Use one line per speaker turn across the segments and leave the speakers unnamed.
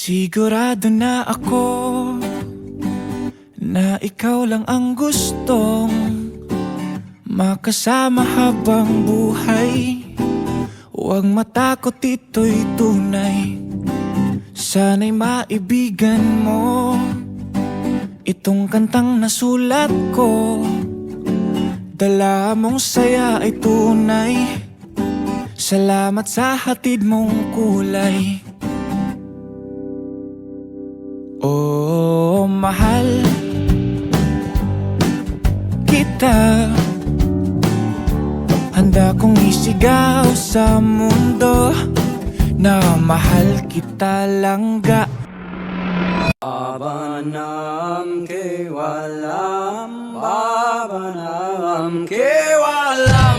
Sigurado na ako Na ikaw lang ang gustong Makasama habang buhay. Huwag matakot ito'y tunay. Sana'y maibigan mo Itong kantang nasulat ko. Dala mong saya ay tunay. Salamat sa hatid mong kulay kita. Handa kong isigaw sa mundo Na mahal kita langga
Babanam kewalam, babanam kewalam,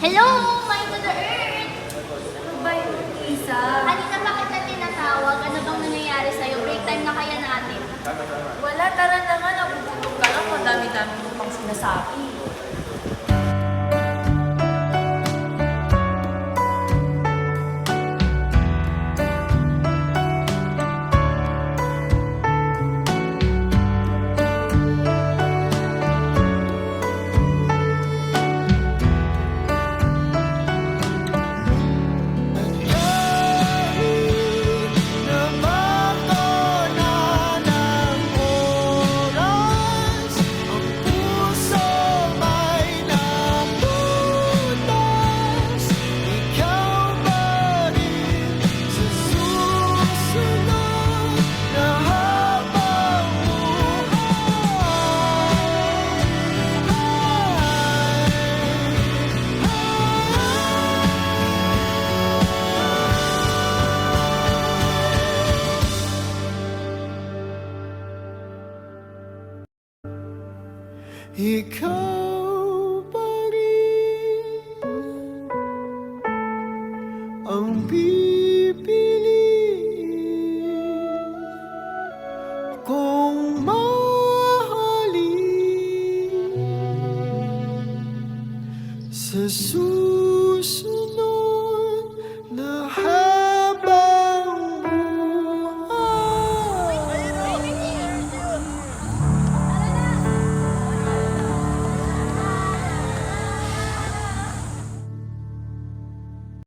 Hello, my to the earth! Ano ba yun, Isa? Kanina pa kita tinatawag. Ano bang nangyayari sa'yo? Break time na kaya natin.
Wala, tara na nga. Nabubutok ka lang. Madami-dami mo pang sinasabi.
ikaw pa rin ang pipiliin kong mahalin sa susunod.